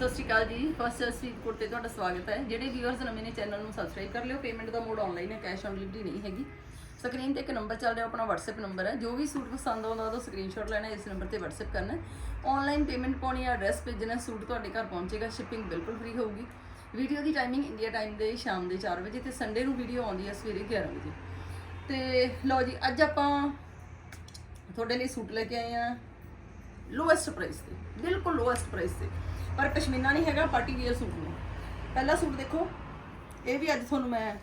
ਸਤਿ ਸ਼੍ਰੀ ਅਕਾਲ ਜੀ। First sweet ਕੋਟ ਤੇ ਤੁਹਾਡਾ ਸਵਾਗਤ ਹੈ। ਜਿਹੜੇ ਵੀਅਰਸ ਨਵੇਂ ਨੇ ਚੈਨਲ ਨੂੰ ਸਬਸਕ੍ਰਾਈਬ ਕਰ ਲਿਓ। ਪੇਮੈਂਟ ਦਾ ਮੋਡ ਆਨਲਾਈਨ ਹੈ ਕੈਸ਼ ਔਨ ਡਿਲੀਵਰੀ ਨਹੀਂ ਹੈਗੀ। ਸਕਰੀਨ ਤੇ ਇੱਕ ਨੰਬਰ ਚੱਲ ਰਿਹਾ, ਆਪਣਾ WhatsApp ਨੰਬਰ ਹੈ। ਜੋ ਵੀ ਸੂਟ ਪਸੰਦ ਆਉਂਦਾ, ਉਹਦਾ ਸਕਰੀਨਸ਼ਾਟ ਲੈਣਾ ਇਸ ਨੰਬਰ ਤੇ WhatsApp ਕਰਨਾ ਆਨਲਾਈਨ ਪੇਮੈਂਟ ਪਾਉਣੀ ਹੈ ਐਡਰੈਸ ਭੇਜਣਾ ਸੂਟ ਤੁਹਾਡੇ ਘਰ ਪਹੁੰਚੇਗਾ। ਸ਼ਿਪਿੰਗ ਬਿਲਕੁਲ ਫ੍ਰੀ ਹੋਊਗੀ। ਵੀਡੀਓ ਦੀ ਟਾਈਮਿੰਗ ਇੰਡੀਆ ਟਾਈਮ ਦੇ ਸ਼ਾਮ ਦੇ 4 ਵਜੇ ਤੇ ਸੰਡੇ ਨੂੰ ਵੀਡੀਓ ਆਉਂਦੀ ਹੈ ਸਵੇਰੇ 11 ਵਜੇ। ਤੇ ਲਓ ਜੀ, ਅੱਜ ਆਪਾਂ ਤੁਹਾਡੇ ਲਈ ਸੂਟ ਲੈ ਕੇ ਆਏ ਆ ਲੋਐਸਟ ਪ੍ਰਾਈਸ ਤੇ। ਬਿਲਕੁਲ ਲੋਐਸਟ ਪ੍ਰਾਈਸ ਤੇ। ਪਰ ਪਸ਼ਮੀਨਾ ਨਹੀਂ ਹੈਗਾ ਪਾਰਟੀ ਵੇਅਰ ਸੂਟ ਨੇ। ਪਹਿਲਾ ਸੂਟ ਦੇਖੋ, ਇਹ ਵੀ ਅੱਜ ਤੁਹਾਨੂੰ ਮੈਂ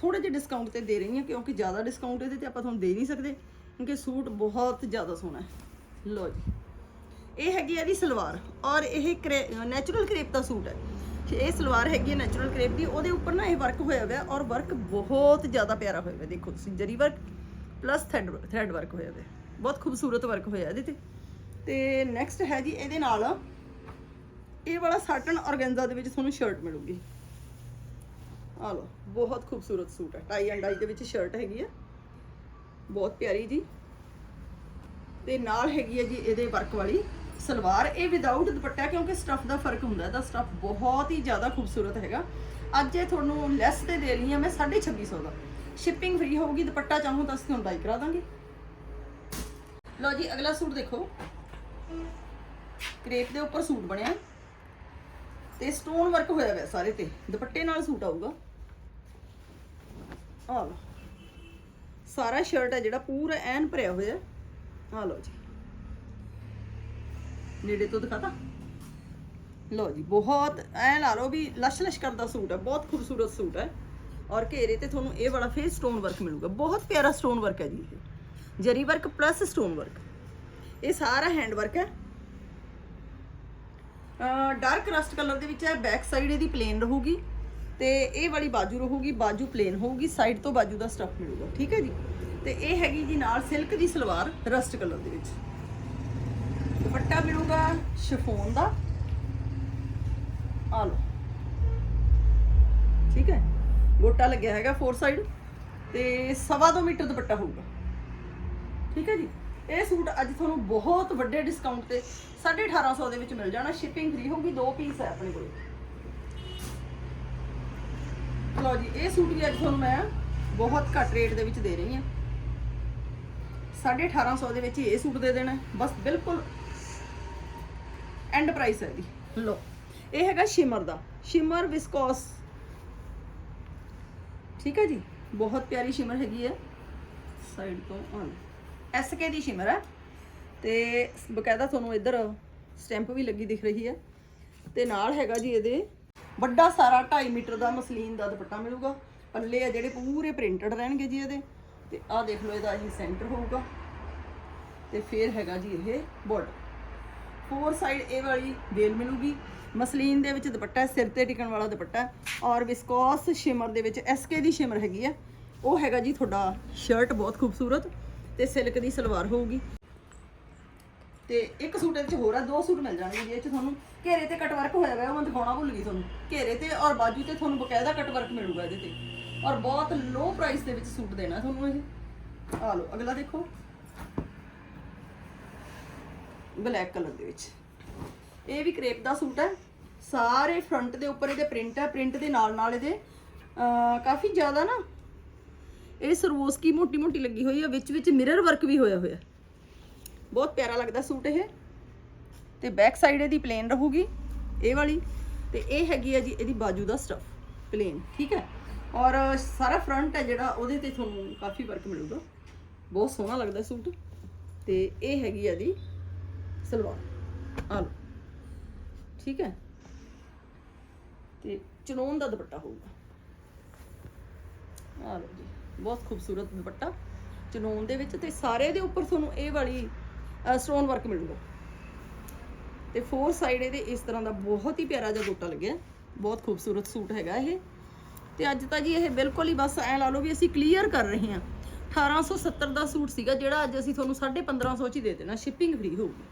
ਥੋੜੇ ਜਿਹੇ ਡਿਸਕਾਊਂਟ ਤੇ ਦੇ ਰਹੀ ਹਾਂ, ਕਿਉਂਕਿ ਜ਼ਿਆਦਾ ਡਿਸਕਾਊਂਟ ਇਹਦੇ ਤੇ ਆਪਾਂ ਤੁਹਾਨੂੰ ਦੇ ਨਹੀਂ ਸਕਦੇ, ਕਿਉਂਕਿ ਸੂਟ ਬਹੁਤ ਜ਼ਿਆਦਾ ਸੋਹਣਾ ਹੈ। ਲਓ ਜੀ। ਇਹ ਹੈਗੀ ਹੈ ਇਹਦੀ ਸਲਵਾਰ, ਔਰ ਇਹ ਨੈਚੁਰਲ ਕਰੇਪ ਦਾ ਸੂਟ ਹੈ। ਇਹ ਸਲਵਾਰ ਹੈਗੀ ਹੈ ਨੈਚੁਰਲ ਕਰੇਪ ਦੀ, ਉਹਦੇ ਉੱਪਰ ਨਾ ਇਹ ਵਰਕ ਹੋਇਆ ਹੋਇਆ, ਔਰ ਵਰਕ ਬਹੁਤ ਜ਼ਿਆਦਾ ਪਿਆਰਾ ਹੋਇਆ ਹੋਇਆ, ਦੇਖੋ ਤੁਸੀਂ, zari work plus thread thread work ਹੋਇਆ ਹੋਇਆ। ਬਹੁਤ ਖੂਬਸੂਰਤ ਵਰਕ ਹੋਇਆ ਇਹਦੇ ਤੇ। ਤੇ ਨੈਕਸਟ ਹੈ ਜੀ, ਇਹਦੇ ਨਾਲ ਇਹ ਵਾਲਾ ਸਾਟਨ ਔਰਗੈਂਜ਼ਾ ਦੇ ਵਿੱਚ ਤੁਹਾਨੂੰ ਸ਼ਰਟ ਮਿਲੂਗੀ। ਆ ਲਓ, ਬਹੁਤ ਖੂਬਸੂਰਤ ਸੂਟ ਹੈ। ਟਾਈ ਐਂਡ ਡਾਈ ਦੇ ਵਿੱਚ ਸ਼ਰਟ ਹੈਗੀ ਹੈ ਬਹੁਤ ਪਿਆਰੀ ਜੀ। ਤੇ ਨਾਲ ਹੈਗੀ ਹੈ ਜੀ ਇਹਦੇ ਵਰਕ ਵਾਲੀ ਸਲਵਾਰ। ਇਹ ਵਿਦਆਊਟ ਦੁਪੱਟਾ, ਕਿਉਂਕਿ ਸਟਫ ਦਾ ਫ਼ਰਕ ਹੁੰਦਾ ਇਹਦਾ ਸਟਫ ਬਹੁਤ ਹੀ ਜ਼ਿਆਦਾ ਖੂਬਸੂਰਤ ਹੈਗਾ। ਅੱਜ ਇਹ ਤੁਹਾਨੂੰ ਲੈਸ ਤੇ ਦੇ ਰਹੀ ਹਾਂ ਮੈਂ 2650 ਦਾ। ਸ਼ਿਪਿੰਗ ਫ੍ਰੀ ਹੋਊਗੀ, ਦੁਪੱਟਾ ਚਾਹੋ ਤਾਂ ਅਸੀਂ ਤੁਹਾਨੂੰ ਡਾਈ ਕਰਾ ਦਾਂਗੇ। ਲਓ ਜੀ, ਅਗਲਾ ਸੂਟ ਦੇਖੋ। ਕ੍ਰੇਪ ਦੇ ਉੱਪਰ ਸੂਟ ਬਣਿਆ। ਤੇ ਸਟੋਨ ਵਰਕ ਹੋਇਆ ਹੋਇਆ ਸਾਰੇ ਤੇ। ਦੁਪੱਟੇ ਨਾਲ ਸੂਟ ਆਊਗਾ। ਆ ਲਓ। ਸਾਰਾ ਸ਼ਰਟ ਹੈ ਜਿਹੜਾ ਪੂਰਾ ਐਨ ਭਰਿਆ ਹੋਇਆ। ਆ ਲਓ ਜੀ। ਨੇੜੇ ਤੋਂ ਦਿਖਾਤਾ? ਲਓ ਜੀ, ਬਹੁਤ ਐ ਲਾ ਲਓ ਵੀ ਲਸ਼ ਲਸ਼ ਕਰਦਾ ਸੂਟ ਹੈ ਬਹੁਤ ਖੂਬਸੂਰਤ ਸੂਟ ਹੈ ਔਰ ਘੇਰੇ ਤੇ ਤੁਹਾਨੂੰ ਇਹ ਵਾਲਾ ਫੇਸ ਸਟੋਨ ਵਰਕ ਮਿਲੂਗਾ। ਬਹੁਤ ਪਿਆਰਾ ਸਟੋਨ ਵਰਕ ਹੈ ਜੀ ਇਹ। Zari work plus stone work ਇਹ ਸਾਰਾ ਹੈਂਡ ਵਰਕ ਹੈ ਡਾਰਕ ਰਸਟ ਕਲਰ ਦੇ ਵਿੱਚ ਹੈ ਬੈਕ ਸਾਈਡ ਇਹਦੀ ਪਲੇਨ ਰਹੂਗੀ ਤੇ ਇਹ ਵਾਲੀ ਬਾਜੂ ਰਹੂਗੀ, ਬਾਜੂ ਪਲੇਨ ਹੋਊਗੀ ਸਾਈਡ ਤੋਂ ਬਾਜੂ ਦਾ ਸਟਫ ਮਿਲੂਗਾ, ਠੀਕ ਹੈ ਜੀ? ਤੇ ਇਹ ਹੈਗੀ ਜੀ ਨਾਲ ਸਿਲਕ ਦੀ ਸਲਵਾਰ ਰਸਟ ਕਲਰ ਦੇ ਵਿੱਚ। ਦੁਪੱਟਾ ਮਿਲੂਗਾ ਸ਼ਿਫੋਨ ਦਾ। ਆ ਲਓ। ਠੀਕ ਹੈ? ਗੋਟਾ ਲੱਗਿਆ ਹੈਗਾ ਫੋਰ ਸਾਈਡ ਤੇ ਸਵਾ ਦੋ ਮੀਟਰ ਦੁਪੱਟਾ ਹੋਊਗਾ। ਠੀਕ ਹੈ ਜੀ? ਇਹ ਸੂਟ ਅੱਜ ਤੁਹਾਨੂੰ ਬਹੁਤ ਵੱਡੇ ਡਿਸਕਾਊਂਟ ਤੇ 1850 ਦੇ ਵਿੱਚ ਮਿਲ ਜਾਣਾ। ਸ਼ਿਪਿੰਗ ਫ੍ਰੀ ਹੋਊਗੀ, ਦੋ ਪੀਸ ਹੈ ਆਪਣੇ ਕੋਲ। ਲਓ ਜੀ, ਇਹ ਸੂਟ ਵੀ ਅੱਜ ਤੁਹਾਨੂੰ ਮੈਂ ਬਹੁਤ ਘੱਟ ਰੇਟ ਦੇ ਵਿੱਚ ਦੇ ਰਹੀ ਹਾਂ। 1850 ਦੇ ਵਿੱਚ ਇਹ ਸੂਟ ਦੇ ਦੇਣਾ ਬਸ ਬਿਲਕੁਲ ਐਂਡ ਪ੍ਰਾਈਸ ਹੈ ਦੀ ਲਓ, ਇਹ ਹੈਗਾ ਸ਼ਿਮਰ ਦਾ। ਸ਼ਿਮਰ ਵਿਸਕੋਸ ਠੀਕ ਹੈ ਜੀ? ਬਹੁਤ ਪਿਆਰੀ ਸ਼ਿਮਰ ਹੈਗੀ ਹੈ। ਸਾਈਡ ਤੋਂ ਆਨ ਐਸਕੇ ਦੀ ਸ਼ਿਮਰ ਹੈ ਤੇ ਬਕਾਇਦਾ ਤੁਹਾਨੂੰ ਇੱਧਰ ਸਟੈਂਪ ਵੀ ਲੱਗੀ ਦਿਖ ਰਹੀ ਹੈ ਤੇ ਨਾਲ ਹੈਗਾ ਜੀ ਇਹਦੇ ਵੱਡਾ ਸਾਰਾ 2.5 ਮੀਟਰ ਦਾ ਮਸਲੀਨ ਦਾ ਦੁਪੱਟਾ ਮਿਲੂਗਾ। ਪੱਲੇ ਆ ਜਿਹੜੇ ਪੂਰੇ ਪ੍ਰਿੰਟਡ ਰਹਿਣਗੇ ਜੀ ਇਹਦੇ। ਤੇ ਆਹ ਦੇਖ ਲਓ ਇਹਦਾ ਇਹ ਸੈਂਟਰ ਹੋਊਗਾ। ਤੇ ਫਿਰ ਹੈਗਾ ਜੀ ਇਹ ਬਾਰਡਰ ਫੋਰ ਸਾਈਡ ਇਹ ਵਾਲੀ ਵੇਲ ਮਿਲੂਗੀ। ਮਸਲੀਨ ਦੇ ਵਿੱਚ ਦੁਪੱਟਾ, ਸਿਰ ਤੇ ਟਿਕਣ ਵਾਲਾ ਦੁਪੱਟਾ ਔਰ ਵਿਸਕੋਸ ਸ਼ਿਮਰ ਦੇ ਵਿੱਚ ਐਸਕੇ ਦੀ ਸ਼ਿਮਰ ਹੈਗੀ ਹੈ ਉਹ ਹੈਗਾ ਜੀ ਤੁਹਾਡਾ ਸ਼ਰਟ ਬਹੁਤ ਖੂਬਸੂਰਤ। ਤੇ ਸਿਲਕ ਦੀ ਸਲਵਾਰ ਹੋਊਗੀ। ਤੇ ਇੱਕ ਸੂਟ ਇਹਦੇ ਚ ਹੋਰ ਆ, ਦੋ ਸੂਟ ਮਿਲ ਜਾਣਗੇ ਜੀ ਚ ਤੁਹਾਨੂੰ। ਘੇਰੇ ਤੇ ਕਟ ਵਰਕ ਹੋਇਆ ਹੋਇਆ, ਉਹ ਮੈਂ ਦਿਖਾਉਣਾ ਭੁੱਲ ਗਈ ਤੁਹਾਨੂੰ। ਘੇਰੇ ਤੇ ਔਰ ਬਾਜੂ ਤੇ ਤੁਹਾਨੂੰ ਬਕਾਇਦਾ ਕਟ ਵਰਕ ਮਿਲੂਗਾ ਇਹਦੇ ਤੇ। ਔਰ ਬਹੁਤ ਲੋ ਪ੍ਰਾਈਸ ਦੇ ਵਿੱਚ ਸੂਟ ਦੇਣਾ ਤੁਹਾਨੂੰ ਇਹ। ਆ ਲਓ, ਅਗਲਾ ਦੇਖੋ। ਬਲੈਕ ਕਲਰ ਦੇ ਵਿੱਚ। ਇਹ ਵੀ ਕ੍ਰੇਪ ਦਾ ਸੂਟ ਹੈ। ਸਾਰੇ ਫਰੰਟ ਦੇ ਉੱਪਰ ਇਹਦੇ ਪ੍ਰਿੰਟ ਹੈ। ਪ੍ਰਿੰਟ ਦੇ ਨਾਲ ਨਾਲ ਇਹਦੇ ਕਾਫੀ ਜ਼ਿਆਦਾ ਨਾ ਇਹ ਸਰਵੋਸਕੀ ਮੋਟੀ ਮੋਟੀ ਲੱਗੀ ਹੋਈ ਆ, ਵਿੱਚ ਵਿੱਚ ਮਿਰਰ ਵਰਕ ਵੀ ਹੋਇਆ ਹੋਇਆ। ਬਹੁਤ ਪਿਆਰਾ ਲੱਗਦਾ ਸੂਟ ਇਹ। ਤੇ ਬੈਕ ਸਾਈਡ ਇਹਦੀ ਪਲੇਨ ਰਹੂਗੀ, ਇਹ ਵਾਲੀ। ਤੇ ਇਹ ਹੈਗੀ ਆ ਜੀ, ਇਹਦੀ ਬਾਜੂ ਦਾ ਸਟਫ ਪਲੇਨ ਠੀਕ ਹੈ? ਔਰ ਸਾਰਾ ਫਰੰਟ ਹੈ ਜਿਹੜਾ, ਉਹਦੇ ਤੇ ਤੁਹਾਨੂੰ ਕਾਫੀ ਵਰਕ ਮਿਲੂਗਾ। ਬਹੁਤ ਸੋਹਣਾ ਲੱਗਦਾ ਸੂਟ। ਤੇ ਇਹ ਹੈਗੀ ਆ ਦੀ ਸਲਵਾਰ। ਆ ਲਓ। ਠੀਕ ਹੈ? ਤੇ ਚਨੋਨ ਦਾ ਦੁਪੱਟਾ ਹੋਊਗਾ। ਆ ਲਓ ਜੀ। ਬਹੁਤ ਖੂਬਸੂਰਤ ਦੁਪੱਟਾ ਚਨੋਨ ਦੇ ਵਿੱਚ ਤੇ ਸਾਰੇ ਦੇ ਉੱਪਰ ਤੁਹਾਨੂੰ ਇਹ ਵਾਲੀ ਸਟੋਨ ਵਰਕ ਮਿਲੂਗਾ। ਤੇ ਫੋਰ ਸਾਈਡ ਇਹਦੇ ਇਸ ਤਰ੍ਹਾਂ ਦਾ ਬਹੁਤ ਹੀ ਪਿਆਰਾ ਜਿਹਾ ਗੋਟਾ ਲੱਗਿਆ। ਬਹੁਤ ਖੂਬਸੂਰਤ ਸੂਟ ਹੈਗਾ ਇਹ। ਤੇ ਅੱਜ ਤਾਂ ਜੀ ਇਹ ਬਿਲਕੁਲ ਹੀ ਬਸ ਐ ਲਾ ਲਓ ਵੀ ਅਸੀਂ ਕਲੀਅਰ ਕਰ ਰਹੇ ਹਾਂ। 1870 ਦਾ ਸੂਟ ਸੀਗਾ ਜਿਹੜਾ ਅੱਜ ਅਸੀਂ ਤੁਹਾਨੂੰ 1550 ਚ ਹੀ ਦੇ ਦੇਣਾ। ਸ਼ਿਪਿੰਗ ਫ੍ਰੀ ਹੋਊਗੀ।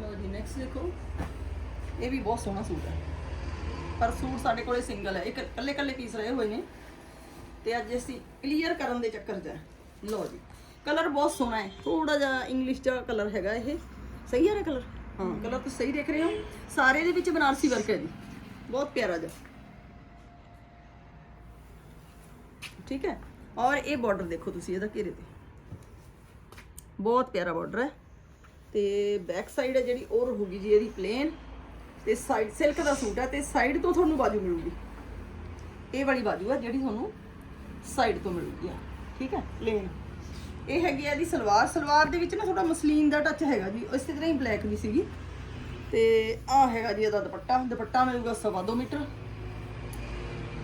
ਲਓ ਜੀ ਨੈਕਸਟ ਦੇਖੋ। ਇਹ ਵੀ ਬਹੁਤ ਸੋਹਣਾ ਸੂਟ ਹੈ। ਪਰ ਸੂਟ ਸਾਡੇ ਕੋਲੇ ਸਿੰਗਲ ਹੈ। ਇੱਕ ਇਕੱਲੇ ਇਕੱਲੇ ਪੀਸ ਰਹੇ ਹੋਏ ਨੇ। ਤੇ ਅੱਜ ਅਸੀਂ ਕਲੀਅਰ ਕਰਨ ਦੇ ਚੱਕਰ 'ਚ ਹੈ। ਲਓ ਜੀ। ਕਲਰ ਬਹੁਤ ਸੋਹਣਾ ਹੈ। ਥੋੜਾ ਜਿਹਾ ਇੰਗਲਿਸ਼ ਦਾ ਕਲਰ ਹੈਗਾ ਇਹ। ਸਹੀ ਹੈ ਨਾ ਕਲਰ ਹਾਂ ਕਲਰ ਤੁਸੀਂ ਸਹੀ ਦੇਖ ਰਹੇ ਹੋ। ਸਾਰੇ ਦੇ ਵਿੱਚ ਬਨਾਰਸੀ ਵਰਕ ਹੈ ਜੀ। ਬਹੁਤ ਪਿਆਰਾ ਜਿਹਾ। ਠੀਕ ਹੈ? ਔਰ ਇਹ ਬਾਰਡਰ ਦੇਖੋ ਤੁਸੀਂ, ਇਹਦਾ ਘੇਰੇ ਤੇ। ਬਹੁਤ ਪਿਆਰਾ ਬਾਰਡਰ ਹੈ। ਤੇ ਬੈਕ ਸਾਈਡ ਹੈ ਜਿਹੜੀ, ਉਹ ਰਹੂਗੀ ਜੀ ਇਹਦੀ ਪਲੇਨ ਤੇ ਸਾਈਡ ਸਿਲਕ ਦਾ ਸੂਟ ਹੈ ਤੇ ਸਾਈਡ ਤੋਂ ਤੁਹਾਨੂੰ ਬਾਜੂ ਮਿਲੂਗੀ। ਇਹ ਵਾਲੀ ਬਾਜੂ ਹੈ ਜਿਹੜੀ ਤੁਹਾਨੂੰ ਸਾਈਡ ਤੋਂ ਮਿਲੂਗੀ ਆ, ਠੀਕ ਹੈ ਪਲੇਨ ਇਹ ਹੈਗੀ ਆ ਦੀ ਸਲਵਾਰ। ਸਲਵਾਰ ਦੇ ਵਿੱਚ ਨਾ ਥੋੜਾ ਮਸਲੀਨ ਦਾ ਟੱਚ ਹੈਗਾ ਜੀ। ਇਸੇ ਤਰ੍ਹਾਂ ਹੀ ਬਲੈਕ ਵੀ ਸੀਗੀ। ਤੇ ਆ ਹੈਗਾ ਜੀ ਇਹਦਾ ਦੁਪੱਟਾ। ਦੁਪੱਟਾ ਮਿਲੂਗਾ ਸਵਾ ਦੋ ਮੀਟਰ।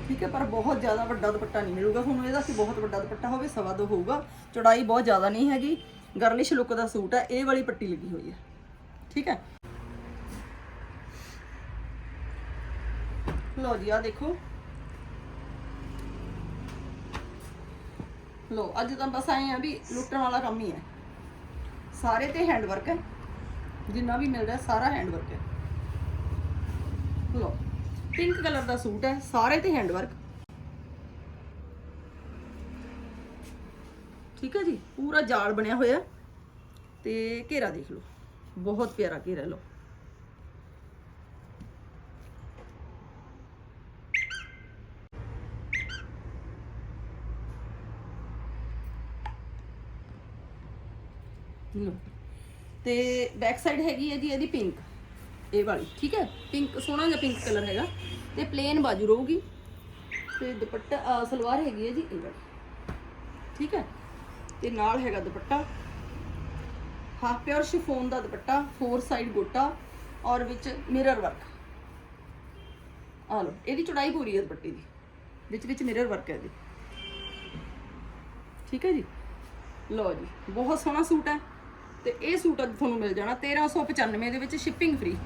ਠੀਕ ਹੈ ਪਰ ਬਹੁਤ ਜ਼ਿਆਦਾ ਵੱਡਾ ਦੁਪੱਟਾ ਨਹੀਂ ਮਿਲੂਗਾ ਤੁਹਾਨੂੰ। ਇਹਦਾ ਕਿ ਬਹੁਤ ਵੱਡਾ ਦੁਪੱਟਾ ਹੋਵੇ, ਸਵਾ ਦੋ ਹੋਊਗਾ। ਚੌੜਾਈ ਬਹੁਤ ਜ਼ਿਆਦਾ ਨਹੀਂ ਹੈਗੀ। ਗਰਲਿਸ਼ ਲੁੱਕ ਦਾ ਸੂਟ ਹੈ ਇਹ ਵਾਲੀ ਪੱਟੀ ਲੱਗੀ ਹੋਈ ਹੈ ਠੀਕ ਹੈ ਲੋ ਜੀ ਆ ਦੇਖੋ। ਲੋ ਅੱਜ ਤਾਂ ਬਸ ਆਏ ਆ ਵੀ ਲੁੱਟਣ ਵਾਲਾ ਕੰਮ ਹੀ ਹੈ। ਸਾਰੇ ਤੇ ਹੈਂਡ ਵਰਕ ਹੈ। ਜਿੰਨਾ ਵੀ ਮਿਲ ਰਿਹਾ ਸਾਰਾ ਹੈਂਡ ਵਰਕ ਹੈ। ਲੋ ਪਿੰਕ ਕਲਰ ਦਾ ਸੂਟ ਹੈ, ਸਾਰੇ ਤੇ ਹੈਂਡ ਵਰਕ ਠੀਕ ਹੈ ਜੀ, ਪੂਰਾ ਜਾਲ ਬਣਿਆ ਹੋਇਆ ਤੇ ਘੇਰਾ ਦੇਖ ਲਓ। ਬਹੁਤ ਪਿਆਰਾ ਘੇਰਾ ਲਓ। ਲੋ ਤੇ ਬੈਕ ਸਾਈਡ ਹੈਗੀ ਹੈ ਜੀ ਇਹਦੀ ਪਿੰਕ ਇਹ ਵਾਲੀ, ਠੀਕ ਹੈ? ਪਿੰਕ ਸੋਹਣਾ ਜਿਹਾ ਪਿੰਕ ਕਲਰ ਹੈਗਾ। ਤੇ ਪਲੇਨ ਬਾਜੂ ਰਹੂਗੀ। ਤੇ ਦੁਪੱਟਾ ਸਲਵਾਰ ਹੈਗੀ ਹੈ ਜੀ ਇਹ ਵਾਲੀ। ਠੀਕ ਹੈ? ਤੇ ਨਾਲ ਹੈਗਾ ਦੁਪੱਟਾ। ਹਾਫ ਪਿਓਰ ਸ਼ਿਫੋਨ ਦਾ ਦੁਪੱਟਾ ਫੋਰ ਸਾਈਡ ਗੋਟਾ ਔਰ ਵਿੱਚ ਮਿਰਰ ਵਰਕ ਆ ਲਓ ਇਹਦੀ ਚੌੜਾਈ ਪੂਰੀ ਹੈ ਦੁਪੱਟੇ ਦੀ। ਵਿੱਚ ਵਿੱਚ ਮਿਰਰ ਵਰਕ ਹੈ ਇਹਦੀ। ਠੀਕ ਹੈ ਜੀ? ਲਓ ਜੀ, ਬਹੁਤ ਸੋਹਣਾ ਸੂਟ ਹੈ। ਤੇ ਇਹ ਸੂਟ ਅੱਜ ਤੁਹਾਨੂੰ ਮਿਲ ਜਾਣਾ 1395 ਦੇ ਵਿੱਚ ਸ਼ਿਪਿੰਗ ਫ੍ਰੀ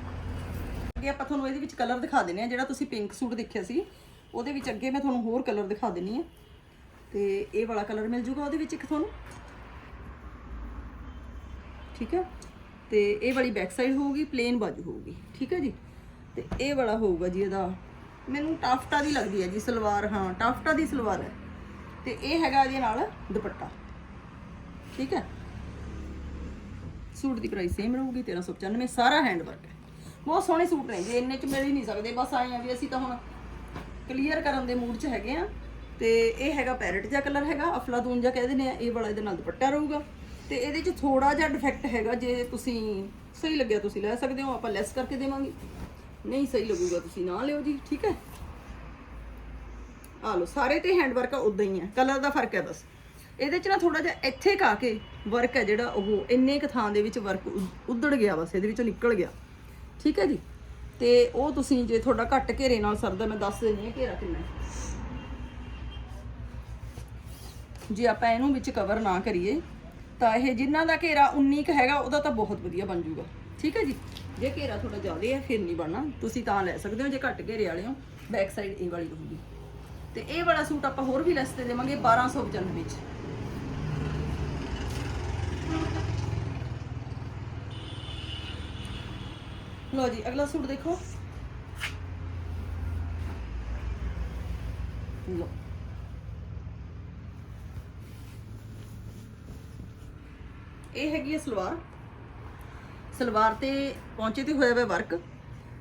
ਅੱਗੇ ਆਪਾਂ ਤੁਹਾਨੂੰ ਇਹਦੇ ਵਿੱਚ ਕਲਰ ਦਿਖਾ ਦਿੰਨੇ ਆ ਜਿਹੜਾ ਤੁਸੀਂ ਪਿੰਕ ਸੂਟ ਦੇਖਿਆ ਸੀ। ਉਹਦੇ ਵਿੱਚ ਅੱਗੇ ਮੈਂ ਤੁਹਾਨੂੰ ਹੋਰ ਕਲਰ ਦਿਖਾ ਦਿੰਨੀ ਆ ਤੇ ਇਹ ਵਾਲਾ ਕਲਰ ਮਿਲ ਜੂਗਾ ਉਹਦੇ ਵਿੱਚ ਇੱਕ ਤੁਹਾਨੂੰ। ਠੀਕ ਹੈ? ਤੇ ਇਹ ਵਾਲੀ ਬੈਕ ਸਾਈਡ ਹੋਊਗੀ ਪਲੇਨ ਬਾਜੂ ਹੋਊਗੀ। ਠੀਕ ਹੈ ਜੀ? ਤੇ ਇਹ ਵਾਲਾ ਹੋਊਗਾ ਜੀ ਇਹਦਾ। ਮੈਨੂੰ ਟਾਫਟਾ ਦੀ ਲੱਗਦੀ ਹੈ ਜੀ, ਸਲਵਾਰ, ਹਾਂ, ਟਾਫਟਾ ਦੀ ਸਲਵਾਰ ਹੈ। ਤੇ ਇਹ ਹੈਗਾ ਇਹਦੇ ਨਾਲ ਦੁਪੱਟਾ। ਠੀਕ ਹੈ? ਸੂਟ ਦੀ ਪ੍ਰਾਈਸ ਸੇਮ ਰਹੂਗੀ 1395 ਸਾਰਾ ਹੈਂਡ ਵਰਕ ਹੈ। ਬਹੁਤ ਸੋਹਣੇ ਸੂਟ ਨੇ, ਜੇ ਇੰਨੇ ਚ ਮਿਲ ਹੀ ਨਹੀਂ ਸਕਦੇ, ਬਸ ਆਏ ਆ ਵੀ ਅਸੀਂ ਤਾਂ ਹੁਣ ਕਲੀਅਰ ਕਰਨ ਦੇ ਮੂਡ 'ਚ ਹੈਗੇ ਆ। ਤੇ ਇਹ ਹੈਗਾ ਪੈਰਟ ਜਿਹਾ ਕਲਰ ਹੈਗਾ, ਅਫਲਾਦੂਨ ਜਿਹਾ ਕਹਿ ਦਿੰਦੇ ਆ, ਇਹ ਵਾਲਾ ਇਹਦੇ ਨਾਲ ਦੁਪੱਟਾ ਰਹੂਗਾ। ਤੇ ਇਹਦੇ 'ਚ ਥੋੜਾ ਜਿਹਾ ਡਿਫੈਕਟ ਹੈਗਾ, ਜੇ ਤੁਸੀਂ ਸਹੀ ਲੱਗਿਆ ਤੁਸੀਂ ਲੈ ਸਕਦੇ ਹੋ, ਆਪਾਂ ਲੈਸ ਕਰਕੇ ਦੇਵਾਂਗੇ। ਨਹੀਂ ਸਹੀ ਲੱਗੂਗਾ, ਤੁਸੀਂ ਨਾ ਲਿਓ ਜੀ, ਠੀਕ ਹੈ? ਆ ਲਓ, ਸਾਰੇ ਤੇ ਹੈਂਡਵਰਕ ਆ ਉਦਾਂ ਹੀ ਹੈ ਕਲਰ ਦਾ ਫ਼ਰਕ ਹੈ ਬਸ। ਇਹਦੇ ਚ ਨਾ ਥੋੜਾ ਜਿਹਾ ਇੱਥੇ ਕਾ ਕੇ ਵਰਕ ਹੈ ਜਿਹੜਾ ਉਹ, ਇੰਨੇ ਕ ਥਾਂ ਦੇ ਵਿੱਚ ਵਰਕ ਉਧੜ ਗਿਆ ਬਸ, ਇਹਦੇ ਵਿੱਚੋਂ ਨਿਕਲ ਗਿਆ। ਠੀਕ ਹੈ ਜੀ? ਤੇ ਉਹ ਤੁਸੀਂ ਜੇ ਤੁਹਾਡਾ ਘੱਟ ਘੇਰੇ ਨਾਲ ਸਰਦਾ, ਮੈਂ ਦੱਸ ਦਿੰਦੀ ਹਾਂ ਘੇਰਾ ਕਿੰਨਾ ਜੇ ਆਪਾਂ ਇਹਨੂੰ ਵਿੱਚ ਕਵਰ ਨਾ ਕਰੀਏ, ਤਾਂ ਇਹ ਜਿੰਨਾ ਦਾ ਘੇਰਾ 19 ਕ ਹੈਗਾ, ਉਹਦਾ ਤਾਂ ਬਹੁਤ ਵਧੀਆ ਬਣ ਜਾਊਗਾ। ਠੀਕ ਹੈ ਜੀ? ਜੇ ਘੇਰਾ ਥੋੜਾ ਜ਼ਿਆਦਾ ਹੈ, ਫਿਰ ਨਹੀਂ ਬਣਨਾ। ਤੁਸੀਂ ਤਾਂ ਲੈ ਸਕਦੇ ਹੋ, ਜੇ ਘੱਟ ਘੇਰੇ ਵਾਲੇ ਹੋ ਬੈਕ ਸਾਈਡ ਇਹ ਵਾਲੀ ਹੋਊਗੀ। ਤੇ ਇਹ ਵਾਲਾ ਸੂਟ ਆਪਾਂ ਹੋਰ ਵੀ ਲੈਸ ਤੇ ਦੇਵਾਂਗੇ 1295 ਵਿੱਚ ਲੋ ਜੀ, ਅਗਲਾ ਸੂਟ ਦੇਖੋ। ਲੋ ਇਹ ਹੈਗੀ ਹੈ ਸਲਵਾਰ। ਸਲਵਾਰ ਤੇ ਪਹੁੰਚੇ ਤੇ ਹੋਇਆ ਹੋਇਆ ਵਰਕ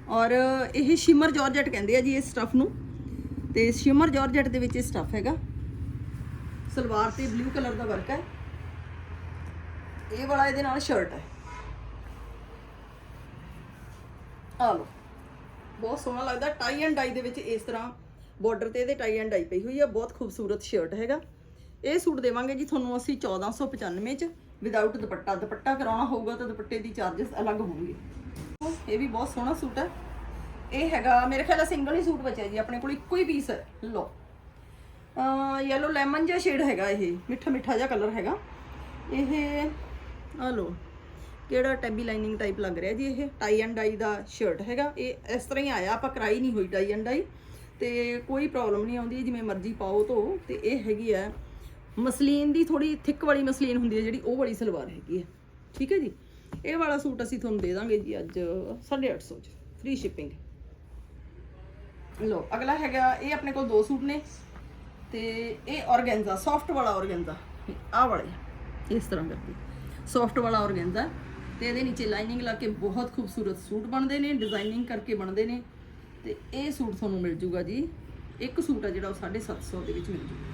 ਔਰ ਇਹ ਸ਼ਿਮਰ ਜਾਰਜਟ ਕਹਿੰਦੇ ਆ ਜੀ ਇਸ ਸਟਫ ਨੂੰ। ਤੇ ਸ਼ਿਮਰ ਜਾਰਜਟ ਦੇ ਵਿੱਚ ਇਹ ਸਟਫ ਹੈਗਾ। ਸਲਵਾਰ ਤੇ ਬਲੂ ਕਲਰ ਦਾ ਵਰਕ ਹੈ। ਇਹ ਵਾਲਾ ਇਹਦੇ ਨਾਲ ਸ਼ਰਟ ਹੈ। ਆ ਲਓ। ਬਹੁਤ ਸੋਹਣਾ ਲੱਗਦਾ ਟਾਈ ਐਂਡ ਡਾਈ ਦੇ ਵਿੱਚ ਇਸ ਤਰ੍ਹਾਂ ਬਾਰਡਰ ਤੇ ਇਹਦੇ ਟਾਈ ਐਂਡ ਡਾਈ ਪਈ ਹੋਈ ਆ, ਬਹੁਤ ਖੂਬਸੂਰਤ ਸ਼ਰਟ ਹੈਗਾ। ਇਹ ਸੂਟ ਦੇਵਾਂਗੇ ਜੀ ਤੁਹਾਨੂੰ ਅਸੀਂ 1495 ਚ। ਵਿਦਆਊਟ ਦੁਪੱਟਾ ਦੁਪੱਟਾ ਕਰਾਉਣਾ ਹੋਊਗਾ ਤਾਂ ਦੁਪੱਟੇ ਦੀ ਚਾਰजेस ਅਲੱਗ ਹੋਣਗੇ। ਇਹ ਵੀ ਬਹੁਤ ਸੋਹਣਾ ਸੂਟ ਹੈ। ਇਹ ਹੈਗਾ, ਮੇਰੇ ਖਿਆਲ ਨਾਲ ਸਿੰਗਲ ਹੀ ਸੂਟ ਬਚਿਆ ਜੀ, ਆਪਣੇ ਕੋਲ ਇੱਕੋ ਹੀ ਪੀਸ ਹੈ। ਲਓ। ਅ ਯੈਲੋ ਲੈਮਨ ਜਿਹਾ ਸ਼ੇਡ ਹੈਗਾ ਇਹ। ਮਿੱਠਾ ਮਿੱਠਾ ਜਿਹਾ ਕਲਰ ਹੈਗਾ। ਇਹ, ਆ ਲਓ। ਕਿਹੜਾ ਟੈਬੀ ਲਾਈਨਿੰਗ ਟਾਈਪ ਲੱਗ ਰਿਹਾ ਜੀ ਇਹ? ਟਾਈ ਐਂਡ ਡਾਈ ਦਾ ਸ਼ਰਟ ਹੈਗਾ। ਇਹ ਇਸ ਤਰ੍ਹਾਂ ਹੀ ਆਇਆ, ਆਪਾਂ ਕਰਾਈ ਨਹੀਂ ਹੋਈ ਟਾਈ ਐਂਡ ਡਾਈ ਤੇ ਕੋਈ ਪ੍ਰੋਬਲਮ ਨਹੀਂ ਆਉਂਦੀ, ਜਿਵੇਂ ਮਰਜ਼ੀ ਪਾਓ ਧੋ। ਤੇ ਇਹ ਹੈਗੀ ਆ, ਮਸਲੀਨ ਦੀ ਥੋੜੀ ਥਿਕ ਵਾਲੀ ਮਸਲੀਨ ਹੁੰਦੀ ਹੈ ਜਿਹੜੀ, ਉਹ ਵਾਲੀ ਸਲਵਾਰ ਹੈਗੀ ਹੈ ਠੀਕ ਹੈ ਜੀ? ਇਹ ਵਾਲਾ ਸੂਟ ਅਸੀਂ ਤੁਹਾਨੂੰ ਦੇ ਦਾਂਗੇ ਜੀ ਅੱਜ 850 ਚ। ਫ੍ਰੀ ਸ਼ਿਪਿੰਗ ਲੋ ਅਗਲਾ ਹੈਗਾ, ਇਹ ਆਪਣੇ ਕੋਲ ਦੋ ਸੂਟ ਨੇ। ਤੇ ਇਹ ਔਰਗੈਂਜ਼ਾ ਸੌਫਟ ਵਾਲਾ ਔਰਗੈਂਜ਼ਾ ਆਹ ਵਾਲੇ, ਇਸ ਤਰ੍ਹਾਂ ਕਰਕੇ ਸੌਫਟ ਵਾਲਾ ਔਰਗੈਂਜ਼ਾ ਤੇ ਇਹਦੇ ਨੀਚੇ ਲਾਈਨਿੰਗ ਲਾ ਕੇ ਬਹੁਤ ਖੂਬਸੂਰਤ ਸੂਟ ਬਣਦੇ ਨੇ ਡਿਜ਼ਾਈਨਿੰਗ ਕਰਕੇ ਬਣਦੇ ਨੇ। ਤੇ ਇਹ ਸੂਟ ਤੁਹਾਨੂੰ ਮਿਲ ਜੂਗਾ ਜੀ। ਇੱਕ ਸੂਟ ਆ ਜਿਹੜਾ ਉਹ 750 ਦੇ ਵਿੱਚ ਮਿਲ ਜੂਗਾ।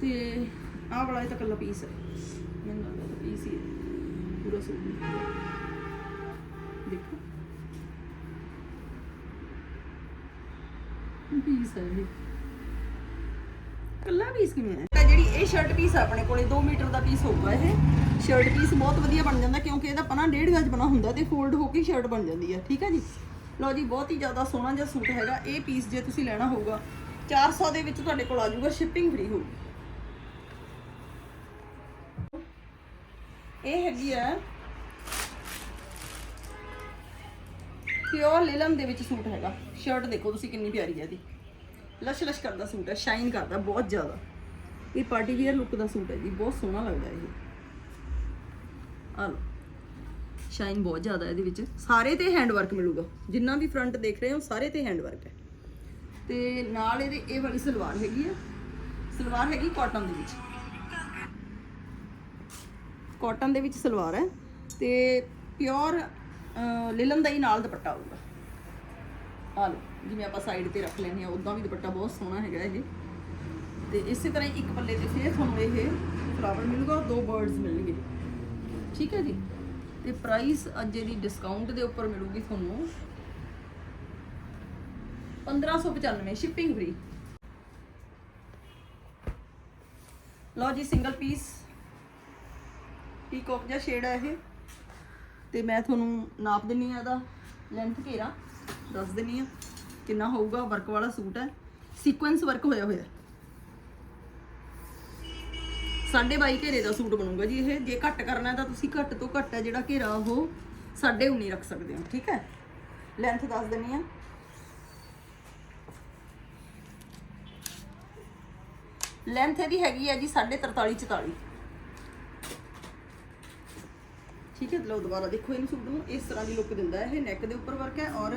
ਤੇ ਆਹ ਵਾਲਾ ਇਹ ਤਾਂ ਕੱਲਾ ਪੀਸ ਹੈ। ਮੈਨੂੰ ਲੱਗਦਾ ਪੀਸ ਹੀ ਹੈ। ਪੂਰਾ ਸੂਟ ਦੇਖੋ। ਪੀਸ ਹੈ ਇਹ। ਕੱਲਾ ਪੀਸ ਕਿਵੇਂ ਹੈ? ਇਹ ਸ਼ਰਟ ਪੀਸ ਆ ਆਪਣੇ ਕੋਲੇ 2 ਮੀਟਰ ਦਾ ਪੀਸ ਹੋਊਗਾ ਇਹ। ਸ਼ਰਟ ਪੀਸ ਬਹੁਤ ਵਧੀਆ ਬਣ ਜਾਂਦਾ ਕਿਉਂਕਿ ਇਹਦਾ ਪਨਾ ਡੇਢ ਗਜ ਬਣਾ ਹੁੰਦਾ ਤੇ ਫੋਲਡ ਹੋ ਕੇ ਸ਼ਰਟ ਬਣ ਜਾਂਦੀ ਹੈ ਠੀਕ ਹੈ ਜੀ? ਲਓ ਜੀ, ਬਹੁਤ ਹੀ ਜ਼ਿਆਦਾ ਸੋਹਣਾ ਜਿਹਾ ਸੂਟ ਹੈਗਾ। ਇਹ ਪੀਸ ਜੇ ਤੁਸੀਂ ਲੈਣਾ ਹੋਊਗਾ 400 ਦੇ ਵਿੱਚ ਤੁਹਾਡੇ ਕੋਲ ਆ ਜਾਊਗਾ ਸ਼ਿਪਿੰਗ ਫ੍ਰੀ ਹੋਊਗੀ ਇਹ ਹੈਗੀ ਆ ਪਿਓਰ ਲਿਲਨ ਦੇ ਵਿੱਚ ਸੂਟ ਹੈਗਾ। ਸ਼ਰਟ ਦੇਖੋ ਤੁਸੀਂ ਕਿੰਨੀ ਪਿਆਰੀ ਹੈ ਇਹਦੀ। ਲਸ਼ ਲਸ਼ ਕਰਦਾ ਸੂਟ ਹੈ ਸ਼ਾਈਨ ਕਰਦਾ ਬਹੁਤ ਜ਼ਿਆਦਾ। ਇਹ ਪਾਰਟੀ ਵੀਅਰ ਲੁੱਕ ਦਾ ਸੂਟ ਹੈ ਜੀ, ਬਹੁਤ ਸੋਹਣਾ ਲੱਗਦਾ ਇਹ। ਆ ਲਓ। ਸ਼ਾਈਨ ਬਹੁਤ ਜ਼ਿਆਦਾ ਇਹਦੇ ਵਿੱਚ। ਸਾਰੇ ਤੇ ਹੈਂਡ ਵਰਕ ਮਿਲੂਗਾ। ਜਿੰਨਾ ਵੀ ਫਰੰਟ ਦੇਖ ਰਹੇ ਹੋ, ਸਾਰੇ ਤੇ ਹੈਂਡ ਵਰਕ ਹੈ। ਤੇ ਨਾਲ ਇਹਦੇ ਇਹ ਵਾਲੀ ਸਲਵਾਰ ਹੈਗੀ ਆ ਸਲਵਾਰ ਹੈਗੀ ਕਾਟਨ ਦੇ ਵਿੱਚ। ਕਾਟਨ ਦੇ ਵਿੱਚ ਸਲਵਾਰ ਹੈ। ਤੇ ਪਿਓਰ ਲਿਲਨ ਦਾ ਹੀ ਨਾਲ ਦੁਪੱਟਾ ਆਊਗਾ ਆ ਲਓ, ਜਿਵੇਂ ਆਪਾਂ ਸਾਈਡ ਤੇ ਰੱਖ ਲੈਂਦੇ ਆ ਉਦਾਂ ਵੀ ਦੁਪੱਟਾ ਬਹੁਤ ਸੋਹਣਾ ਹੈਗਾ ਇਹ। ਤੇ ਇਸੇ ਤਰ੍ਹਾਂ ਹੀ ਇੱਕ ਪੱਲੇ ਤੇ ਫੇਰ ਤੁਹਾਨੂੰ ਇਹ ਫਲਾਵਰ ਮਿਲੂਗਾ, ਦੋ ਬਰਡਸ ਮਿਲਣਗੇ। ਠੀਕ ਹੈ ਜੀ? ਤੇ ਪ੍ਰਾਈਸ ਅੱਜ ਦੀ ਡਿਸਕਾਊਂਟ ਦੇ ਉੱਪਰ ਮਿਲੂਗੀ ਤੁਹਾਨੂੰ 1595 ਸ਼ਿਪਿੰਗ ਫ੍ਰੀ ਲਓ ਜੀ ਸਿੰਗਲ ਪੀਸ ਪੀਕੌਕ ਜਿਹਾ ਸ਼ੇਡ ਹੈ ਇਹ। ਤੇ ਮੈਂ ਤੁਹਾਨੂੰ ਨਾਪ ਦਿੰਨੀ ਆ ਇਹਦਾ ਲੈਂਥ ਘੇਰਾ, ਦੱਸ ਦਿੰਨੀ ਆ ਕਿੰਨਾ ਹੋਊਗਾ ਵਰਕ ਵਾਲਾ ਸੂਟ ਹੈ। ਸੀਕੁਐਂਸ ਵਰਕ ਹੋਇਆ ਹੋਇਆ। ਸਾਢੇ ਬਾਈ ਘੇਰੇ ਦਾ ਸੂਟ ਬਣੂਗਾ ਜੀ ਇਹ। ਜੇ ਘੱਟ ਕਰਨਾ ਤਾਂ ਤੁਸੀਂ ਘੱਟ ਤੋਂ ਘੱਟ ਹੈ ਜਿਹੜਾ ਘੇਰਾ ਉਹ ਸਾਢੇ 19 ਰੱਖ ਸਕਦੇ ਹੋ, ਠੀਕ ਹੈ? ਲੈਂਥ ਦੱਸ ਦਿੰਨੀ ਆ। ਲੈਂਥ ਇਹਦੀ ਹੈਗੀ ਹੈ ਜੀ 43 44 ਠੀਕ ਹੈ, ਲਓ ਦੁਬਾਰਾ ਦੇਖੋ ਇਹਨੂੰ ਸੂਟ ਨੂੰ। ਇਸ ਤਰ੍ਹਾਂ ਦੀ ਲੁੱਕ ਦਿੰਦਾ ਹੈ ਇਹ ਨੈਕ ਦੇ ਉੱਪਰ ਵਰਕ ਹੈ ਔਰ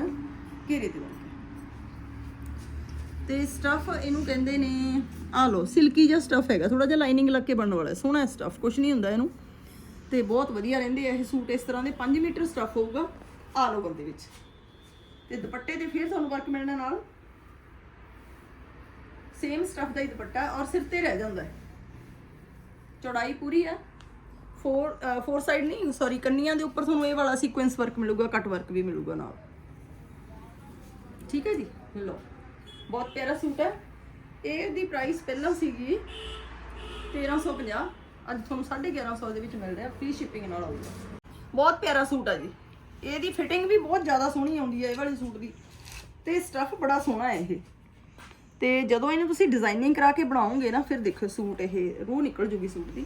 ਘੇਰੇ ਤੇ ਵਰਕ ਤੇ ਸਟਫ ਇਹਨੂੰ ਕਹਿੰਦੇ ਨੇ ਆ ਲੋ ਸਿਲਕੀ ਜਿਹਾ ਸਟਫ ਹੈਗਾ ਥੋੜਾ ਜਿਹਾ ਲਾਈਨਿੰਗ ਲੱਗ ਕੇ ਬਣਨ ਵਾਲਾ ਸੋਹਣਾ ਸਟਫ ਕੁਝ ਨਹੀਂ ਹੁੰਦਾ ਇਹਨੂੰ। ਤੇ ਬਹੁਤ ਵਧੀਆ ਰਹਿੰਦੇ ਆ ਇਹ ਸੂਟ, ਇਸ ਤਰ੍ਹਾਂ ਦੇ 5 ਮੀਟਰ ਸਟਫ ਹੋਊਗਾ ਆਲ ਓਵਰ ਦੇ ਵਿੱਚ। ਤੇ ਦੁਪੱਟੇ ਤੇ ਫਿਰ ਤੁਹਾਨੂੰ ਵਰਕ ਮਿਲਣਾ ਨਾਲ। ਸੇਮ ਸਟਫ ਦਾ ਹੀ ਦੁਪੱਟਾ ਔਰ ਸਿਰ ਤੇ ਰਹਿ ਜਾਂਦਾ ਹੈ। ਚੌੜਾਈ ਪੂਰੀ ਆ। ਫੋਰ ਫੋਰ ਸਾਈਡ ਨਹੀਂ ਸੌਰੀ ਕੰਨੀਆਂ ਦੇ ਉੱਪਰ ਤੁਹਾਨੂੰ ਇਹ ਵਾਲਾ ਸੀਕੁਐਂਸ ਵਰਕ ਮਿਲੂਗਾ ਕਟ ਵਰਕ ਵੀ ਮਿਲੂਗਾ ਨਾਲ। ਠੀਕ ਹੈ ਜੀ? ਲਓ। ਬਹੁਤ ਪਿਆਰਾ ਸੂਟ ਹੈ। ਇਹ ਦੀ ਪ੍ਰਾਈਸ ਪਹਿਲਾਂ ਸੀਗੀ 1350 ਅੱਜ ਤੁਹਾਨੂੰ 1150 ਦੇ ਵਿੱਚ ਮਿਲ ਰਿਹਾ ਫ੍ਰੀ ਸ਼ਿਪਿੰਗ ਨਾਲ ਆਊਗਾ। ਬਹੁਤ ਪਿਆਰਾ ਸੂਟ ਆ ਜੀ। ਇਹਦੀ ਫਿਟਿੰਗ ਵੀ ਬਹੁਤ ਜ਼ਿਆਦਾ ਸੋਹਣੀ ਆਉਂਦੀ ਹੈ ਇਹ ਵਾਲੇ ਸੂਟ ਦੀ। ਤੇ ਸਟੱਫ ਬੜਾ ਸੋਹਣਾ ਹੈ ਇਹ। ਤੇ ਜਦੋਂ ਇਹਨੂੰ ਤੁਸੀਂ ਡਿਜ਼ਾਈਨਿੰਗ ਕਰਾ ਕੇ ਬਣਾਓਗੇ ਨਾ, ਫਿਰ ਦੇਖੋ ਸੂਟ ਇਹ, ਰੂਹ ਨਿਕਲ ਜੂਗੀ ਸੂਟ ਦੀ।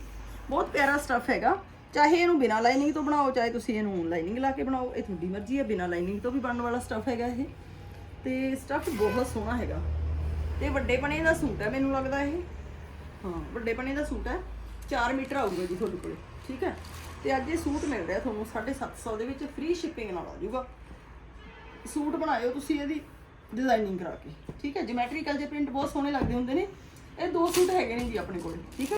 ਬਹੁਤ ਪਿਆਰਾ ਸਟੱਫ ਹੈਗਾ। ਚਾਹੇ ਇਹਨੂੰ ਬਿਨਾ ਲਾਈਨਿੰਗ ਤੋਂ ਬਣਾਓ, ਚਾਹੇ ਤੁਸੀਂ ਇਹਨੂੰ ਲਾਈਨਿੰਗ ਲਾ ਕੇ ਬਣਾਓ, ਇਹ ਤੁਹਾਡੀ ਮਰਜ਼ੀ ਹੈ, ਬਿਨਾ ਲਾਈਨਿੰਗ ਤੋਂ ਵੀ ਬਣਨ ਵਾਲਾ ਸਟੱਫ ਹੈਗਾ ਇਹ। ਤੇ ਸਟੱਫ ਬਹੁਤ ਸੋਹਣਾ ਹੈਗਾ। ਤੇ ਵੱਡੇ ਪਣੇ ਦਾ ਸੂਟ ਹੈ ਮੈਨੂੰ ਲੱਗਦਾ ਇਹ। ਹਾਂ ਵੱਡੇ ਪਣੇ ਦਾ ਸੂਟ ਹੈ। 4 ਮੀਟਰ ਆਊਗਾ ਜੀ ਤੁਹਾਡੇ ਕੋਲੇ, ਠੀਕ ਹੈ? ਤੇ ਅੱਜ ਇਹ ਸੂਟ ਮਿਲ ਰਿਹਾ ਤੁਹਾਨੂੰ 750 ਦੇ ਵਿੱਚ ਫ੍ਰੀ ਸ਼ਿਪਿੰਗ ਨਾਲ ਆ ਜਾਊਗਾ। ਸੂਟ ਬਣਾਇਓ ਤੁਸੀਂ ਇਹਦੀ ਡਿਜ਼ਾਈਨਿੰਗ ਕਰਾ ਕੇ, ਠੀਕ ਹੈ? ਜਿਓਮੈਟ੍ਰੀਕਲ ਜੇ ਪ੍ਰਿੰਟ ਬਹੁਤ ਸੋਹਣੇ ਲੱਗਦੇ ਹੁੰਦੇ ਨੇ। ਇਹ ਦੋ ਸੂਟ ਹੈਗੇ ਨੇ ਜੀ ਆਪਣੇ ਕੋਲ, ਠੀਕ ਹੈ?